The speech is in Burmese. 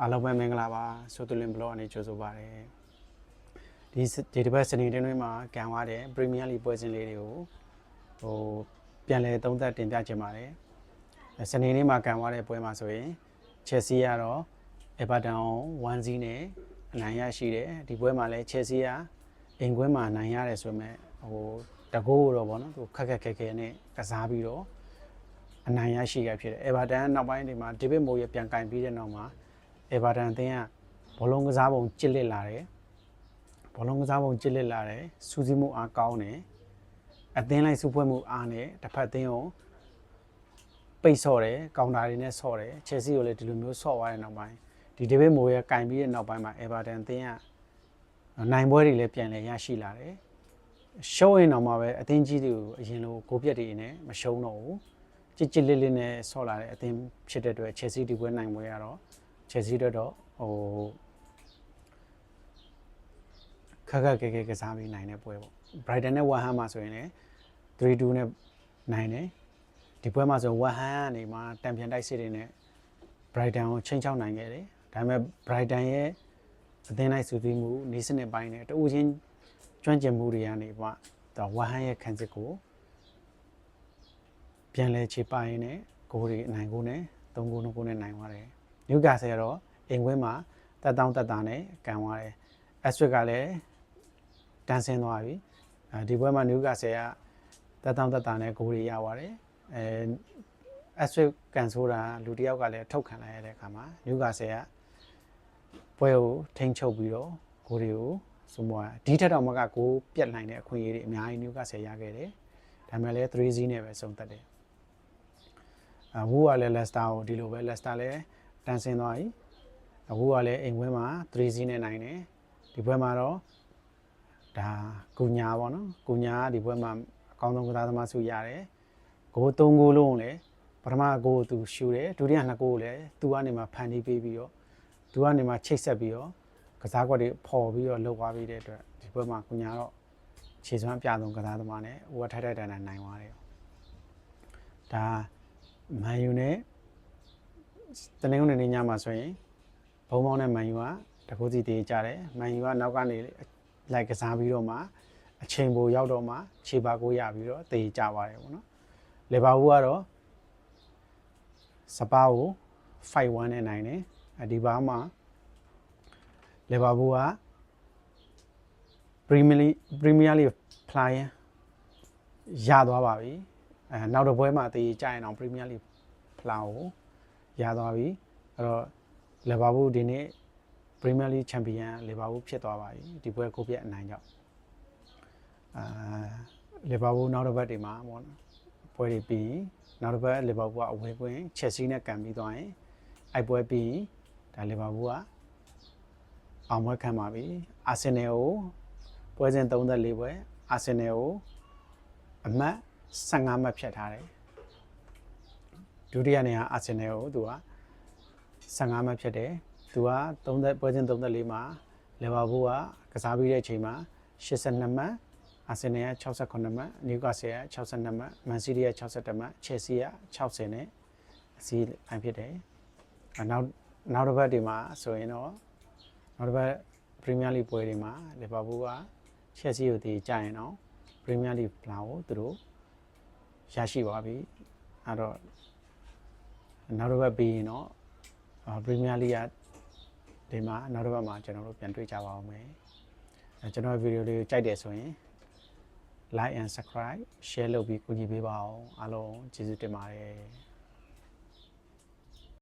အားလုံးပဲမင်္ဂလာပါဆိုတူလင်ဘလော့အနေကြိုဆိုပါရစေဒီစဒီတစ်ပတ်စနေတင်းတွေမှာကန်သွားတဲ့ပရီးမီးယားလိပွဲစဉ်လေးတွေကိုဟိုပြန်လည်သုံးသပ်တင်ပြချင်ပါတယ်စနေနေ့မှာကန်သွားတဲ့ပွဲမှာဆိုရင်ချက်စီကတော့အေဗာတန်1-0နဲ့အနိုင်ရရှိတယ်ဒီပွဲမှာလည်းချက်စီကအိမ်ကွင်းမှာအနိုင်ရတယ်ဆိုပေမဲ့ဟိုတကိုးတော့ဗောနော်သူခက်ခက်ခဲခဲနဲ့ကစားပြီးတော့အနိုင်ရရှိခဲ့ဖြစ်တယ်။အေဗာတန်နောက်ပိုင်းဒီမှာဒေးဗစ်မိုးရပြန်ကင်ပြီးတဲ့နောက်မှာ အေဗာတန်အသင်းကဘောလုံးကစားပုံကျစ်လစ်လာတယ်။ဘောလုံးကစားပုံကျစ်လစ်လာတယ်။စူးစီးမှုအားကောင်းတယ်။အသင်းလိုက်စုဖွဲ့မှုအားနဲ့တစ်ဖက်အသင်းကိုပိတ်ဆော့တယ်။ကောင်တာတွေနဲ့ဆော့တယ်။ချက်စီကိုလည်းဒီလိုမျိုးဆော့သွားတဲ့နောက်ပိုင်းဒီဒေးဗစ်မိုးရကင်ပြီးတဲ့နောက်ပိုင်းမှာအေဗာတန်အသင်းကနိုင်ပွဲတွေလည်းပြန်လည်ရရှိလာတယ်။ရှုံးရင်တော့မှပဲအသင်းကြီးတွေကိုအရင်လိုဂိုးပြက်တွေနဲ့မရှုံးတော့ဘူး။ကြစ်ကြစ်လေးလေးနဲ့ဆော့လာတဲ့အသင်းဖြစ်တဲ့အတွက် Chelsea ဒီပွဲနိုင်ပွဲရတော့ Chelsea အတွက်တော့ဟိုခက်ခက်ခဲခဲကစားပြီးနိုင်တဲ့ပွဲပေါ့ Brighton နဲ့ West Ham မှာဆိုရင်လည်း3-2နဲ့နိုင်တယ်ဒီပွဲမှာဆို West Ham ကနေမှတံပြန်တိုက်စစ်တွေနဲ့ Brighton ကိုချိန်ချောက်နိုင်ခဲ့တယ်ဒါပေမဲ့ Brighton ရဲ့အသင်းလိုက်စုစည်းမှုနေစနစ်ပိုင်းနဲ့တဦးချင်းကျွမ်းကျင်မှုတွေကနေမှတော့ West Ham ရဲ့ခံစစ်ကိုပြန်လဲခြေပိုင်နဲ့ဂိုးတွေအနိုင်ကိုနဲ့၃ဂိုးနှုတ်ကိုနဲ့နိုင်သွားတယ်။ နျူကာဆယ်ကတော့အိမ်ခွင်းမှာတက်တောင်းတက်တာနဲ့ကန်သွားတယ်။အက်စထရစ်ကလည်းတန်းဆင်းသွားပြီ။အဲဒီပွဲမှာနျူကာဆယ်ကတက်တောင်းတက်တာနဲ့ဂိုးတွေရသွားတယ်။အဲအက်စထရစ်ကန်ဆိုတာလူတစ်ယောက်ကလည်းထုတ်ခံလိုက်ရတဲ့အခါမှာနျူကာဆယ်ကပွဲကိုထိန်းချုပ်ပြီးတော့ဂိုးတွေကိုစုံမွားဒီထက်တော့မကဂိုးပြတ်နိုင်တဲ့အခွင့်အရေးတွေအများကြီးနျူကာဆယ်ရခဲ့တယ်။ဒါပေမဲ့လည်း3-0နဲ့ပဲဆုံးသက်တယ်။အဝူကလည်းလက်စတာကိုဒီလိုပဲလက်စတာလည်း တန်ဆင်းသွားပြီအဝူကလည်းအိမ်ဝင်းမှာ3-0နဲ့နိုင်တယ်ဒီဘွဲမှာတော့ဒါကုညာပေါ့နော်ကုညာကဒီဘွဲမှာအကောင်းဆုံးကစားသမားစုရတယ်ဂိုး3ဂိုးလုံးလည်းပထမဂိုးသူရှူတယ်ဒုတိယ2ဂိုးလည်းသူကနေမှဖန်တီးပေးပြီးတော့သူကနေမှချိတ်ဆက်ပြီးတော့ကစားကွက်တွေပေါ်ပြီးတော့လှုပ်သွားပြီးတဲ့အတွက်ဒီဘွဲမှာကုညာတော့ခြေစွမ်းအပြဆုံးကစားသမားနဲ့ဟိုကထိုက်ထိုက်တန်တန်နိုင်သွားတယ်ဒါမန်ယူနဲ့ တနင်္ဂနွေနေ့ညမှာဆိုရင်ဘုံပေါင်းနဲ့မန်ယူကတကူစီတေးကြတယ်မန်ယူကနောက်ကနေလိုက်ကစားပြီးတော့မှအချိန်ပိုရောက်တော့မှခြေပါကိုရပြီးတော့တေးကြပါတယ်ပေါ့နော်လီဗာပူးကတော့စပါးကို5-1နဲ့နိုင်တယ်အဒီဘာမှာလီဗာပူးကပရီးမီးလိပရီးမီးယားလိဖလိုင်ရသွားပါပြီအဲနောက်တစ်ပွဲမှာတေးကြရင်အောင်ပရီးမီးယားလိဖလာကို ရသွားပြီအဲ့တော့လီဗာပူးဒီနေ့ပရီးမီးယားလိချန်ပီယံလီဗာပူးဖြစ်သွားပါပြီဒီပွဲကိုပြက်အနိုင်ကြောင့်အာလီဗာပူးနောက်တစ်ပတ်တွေမှာပေါ့နော်ပွဲတွေပြီးနောက်တစ်ပတ်လီဗာပူးကအဝေးကွင်းချက်စီနဲ့ကန်ပြီးသွားရင်အိုက်ပွဲပြီးဒါလီဗာပူးကအောင်ပွဲခံပါပြီအာဆင်နယ်ကိုပွဲစဉ်34ပွဲအာဆင်နယ်ကိုအမှတ်15မှတ်ဖြတ်ထားတယ် ဒုတိယနေရာအာဆင်နယ်ကိုသူက15မှတ်ဖြတ်တယ်သူက30ပွဲစဉ်34မှာလီဗာပူးကကစားပြီးတဲ့အချိန်မှာ82မှတ်အာဆင်နယ်က68မှတ်နျူကာဆယ်က62မှတ်မန်စီးတီးက62မှတ်ချယ်ဆီက60နဲ့အစီးအဖြစ်တယ်နောက်နောက်တစ်ပတ်ဒီမှာဆိုရင်တော့နောက်တစ်ပတ်ပရီးမီးယားလိပွဲတွေမှာလီဗာပူးကချက်စီကိုတည်ကြရင်တော့ပရီးမီးယားလိဖလာကိုသူတို့ရရှိပါပြီအဲ့တော့ နောက်တစ်ပတ်ပြီးရင်တော့ပရီးမီးယားလိကဒီမှာနောက်တစ်ပတ်မှာကျွန်တော်တို့ပြန်တွေ့ကြပါအောင်မယ်အဲကျွန်တော်ဗီဒီယိုလေးကိုကြိုက်တယ်ဆိုရင် like and subscribe share လုပ်ပြီးကူညီပေးပါအောင်အားလုံးကျေးဇူးတင်ပါတယ်